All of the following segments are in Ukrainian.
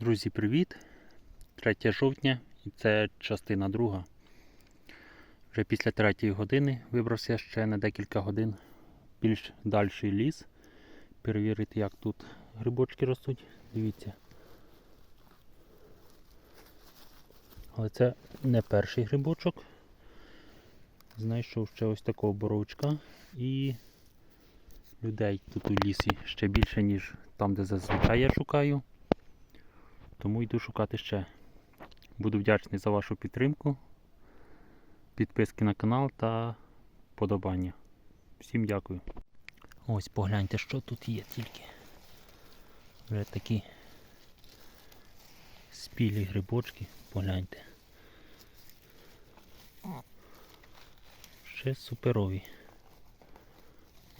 Друзі, привіт! 3 жовтня і це частина друга. Вже після 3 години вибрався ще на декілька годин більш дальший ліс. Перевірити, як тут грибочки ростуть. Дивіться. Але це не перший грибочок. Знайшов ще ось такого боровичка і людей тут у лісі ще більше, ніж там, де зазвичай я шукаю. Тому йду шукати ще. Буду вдячний за вашу підтримку, підписки на канал та подобання. Всім дякую. Ось погляньте, що тут є тільки. Вже такі спілі грибочки, погляньте. Ще суперові.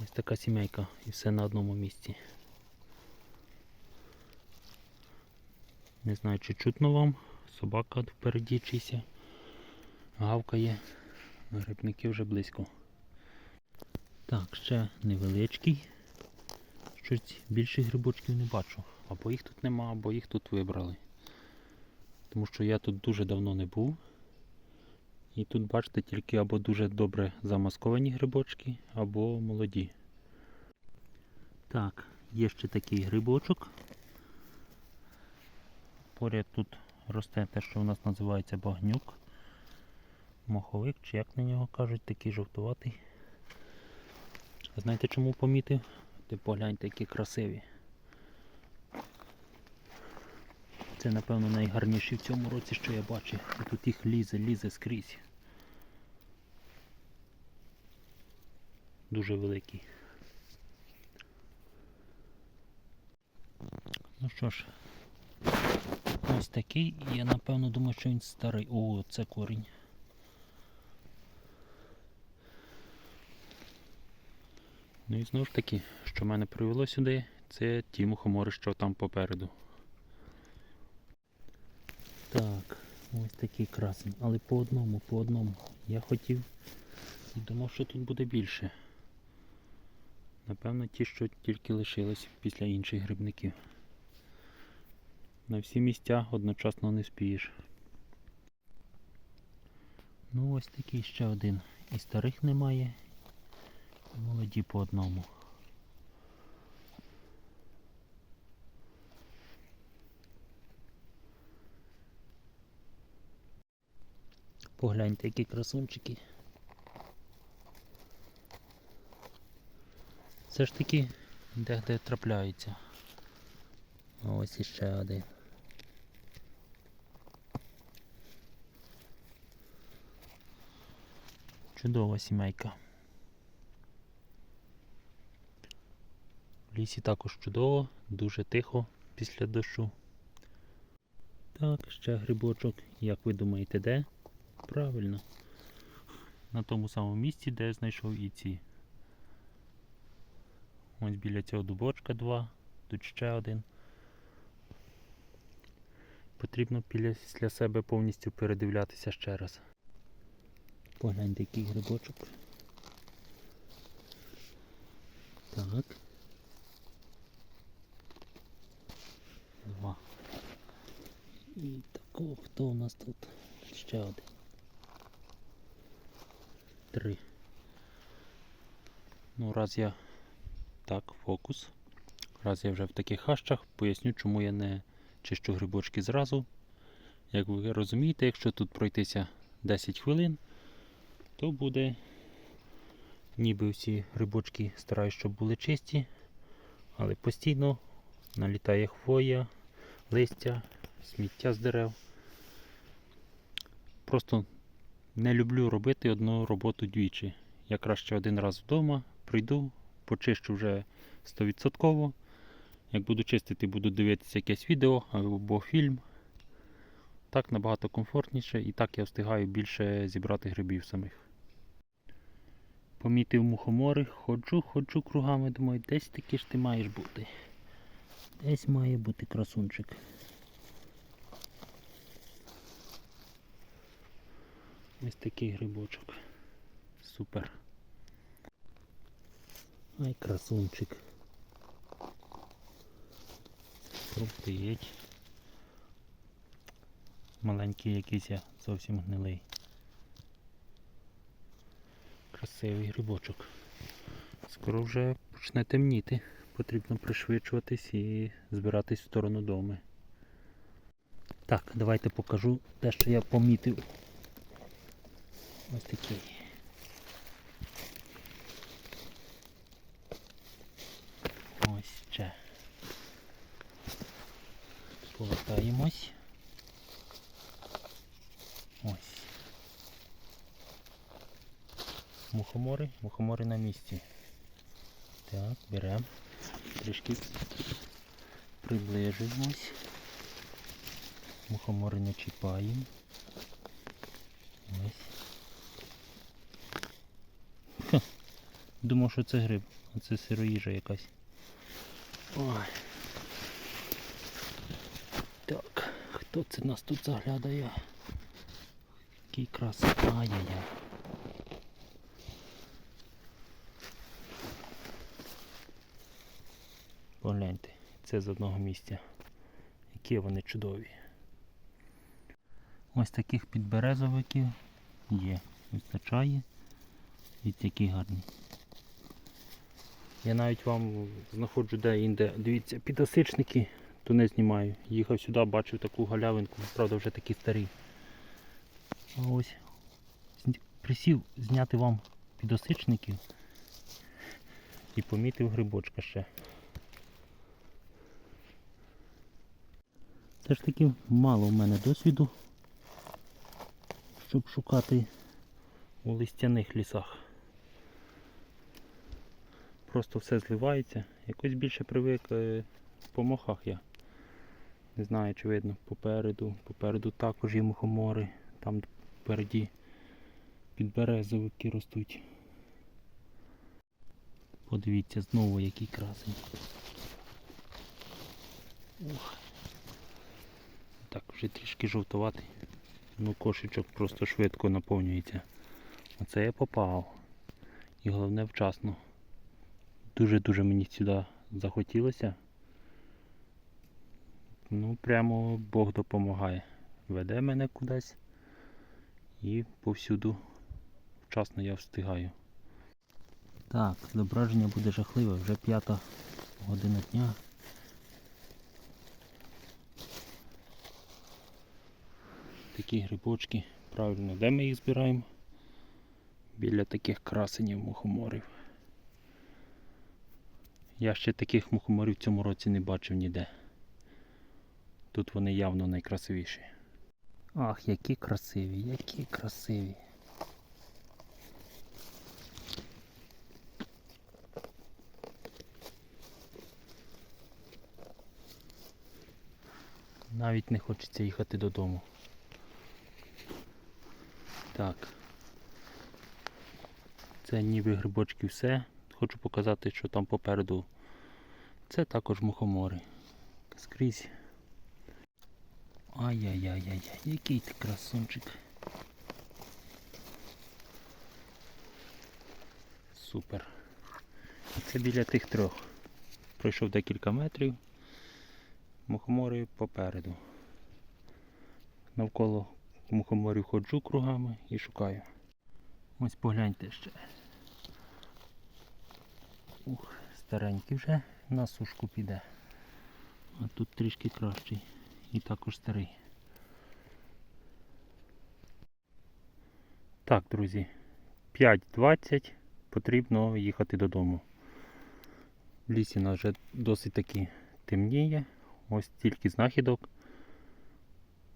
Ось така сімейка і все на одному місці. Не знаю, чи чутно вам. Собака впереді чийся. Гавкає. Грибники вже близько. Так, ще невеличкий. Щось більших грибочків не бачу. Або їх тут нема, або їх тут вибрали. Тому що я тут дуже давно не був. І тут, бачите, тільки або дуже добре замасковані грибочки, або молоді. Так, є ще такий грибочок. Поряд тут росте те, що у нас називається багнюк. Моховик, чи як на нього кажуть, такий жовтуватий. Знаєте чому помітив? Ти погляньте, які красиві. Це, напевно, найгарніші в цьому році, що я бачив. І тут їх лізе, лізе скрізь. Дуже великий. Ну що ж, ось такий, я напевно думаю, що він старий. О, це корінь. Ну і знову ж таки, що мене привело сюди, це ті мухомори, що там попереду. Так, ось такий красень, але по одному, по одному. Я хотів і думав, що тут буде більше. Напевно, ті, що тільки лишились після інших грибників. На всі місця одночасно не спієш. Ну ось такий ще один. І старих немає, і молоді по одному. Погляньте, які красунчики. Все ж таки де-де трапляються. Ось іще один. Чудова сімейка. В лісі також чудово, дуже тихо після дощу. Так, ще грибочок. Як ви думаєте, де? Правильно. На тому самому місці, де я знайшов і ці. Ось біля цього дубочка два, тут ще один. Потрібно після себе повністю передивлятися ще раз. Погляньте, який грибочок. Так. Два. І такого, хто у нас тут? Ще один. Три. Ну, раз я так, фокус. Раз я вже в таких хащах, поясню, чому я не чищу грибочки зразу. Як ви розумієте, якщо тут пройтися 10 хвилин, то буде ніби всі грибочки стараюсь, щоб були чисті, але постійно налітає хвоя, листя, сміття з дерев. Просто не люблю робити одну роботу двічі. Я краще один раз вдома прийду, почищу вже 100%. Як буду чистити, буду дивитися якесь відео або фільм. Так набагато комфортніше і так я встигаю більше зібрати грибів самих. Помітив мухомори, ходжу, ходжу кругами, думаю, десь таки ж ти маєш бути. Десь має бути красунчик. Ось такий грибочок. Супер. Ай, красунчик. Крутить. Маленький якийсь я зовсім гнилий. Красивий грибочок. Скоро вже почне темніти. Потрібно пришвидшуватись і збиратись в сторону дому. Так, давайте покажу те, що я помітив. Ось такий. Ось ще. Повертаємось. Ось. Мухомори, мухомори на місці. Так, беремо. Трішки приближуємось. Мухомори не чіпаємо. Ось. Ха. Думав, що це гриб, а це сироїжа якась. Ой. Так, хто це нас тут заглядає? Який крас. Ай-яй-яй. Погляньте, це з одного місця. Які вони чудові. Ось таких підберезовиків є. Вистачає. І такі гарні. Я навіть вам знаходжу де-інде. Дивіться, підосичники, то не знімаю. Їхав сюди, бачив таку галявинку, правда вже такі старі. Ось присів зняти вам підосичників і помітив грибочка ще. Все ж таки мало в мене досвіду, щоб шукати у листяних лісах. Просто все зливається. Якось більше привик е, по мохах я. Не знаю, чи видно попереду. Попереду також є мухомори. Там впереді підберезовики ростуть. Подивіться знову який красень. Ух. Вже трішки жовтуватий. Ну кошечок просто швидко наповнюється. Оце я попав. І головне вчасно. Дуже-дуже мені сюди захотілося. Ну, прямо Бог допомагає. Веде мене кудись і повсюду вчасно я встигаю. Так, зображення буде жахливе, вже п'ята година дня. Такі грибочки. Правильно, де ми їх збираємо? Біля таких красенів мухоморів. Я ще таких мухоморів в цьому році не бачив ніде. Тут вони явно найкрасивіші. Ах, які красиві, які красиві. Навіть не хочеться їхати додому. Так. Це ніби грибочки все. Хочу показати, що там попереду. Це також мухомори. Скрізь. Ай-яй-яй-яй, який ти красунчик. Супер. Це біля тих трьох. Пройшов декілька метрів. Мухомори попереду. Навколо мухоморів ходжу кругами і шукаю. Ось погляньте ще. Ух, старенький вже на сушку піде. А тут трішки кращий. І також старий. Так, друзі. 5.20 потрібно їхати додому. В лісі нас вже досить таки темніє. Ось тільки знахідок.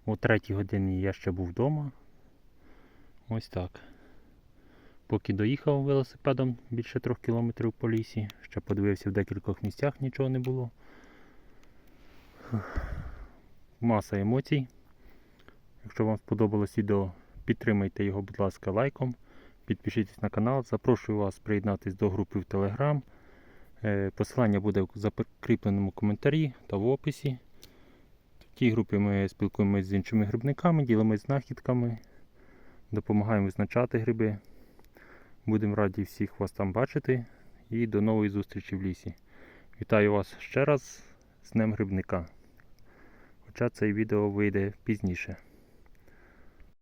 О 3 годині я ще був вдома. Ось так. Поки доїхав велосипедом більше трьох кілометрів по лісі, ще подивився в декількох місцях, нічого не було. Маса емоцій. Якщо вам сподобалось відео, підтримайте його, будь ласка, лайком. Підпишіться на канал. Запрошую вас приєднатися до групи в Telegram. Е, Посилання буде в закріпленому коментарі та в описі. В тій групі ми спілкуємося з іншими грибниками, ділимося знахідками, допомагаємо визначати гриби. Будемо раді всіх вас там бачити і до нової зустрічі в лісі. Вітаю вас ще раз з Днем Грибника. Хоча це відео вийде пізніше.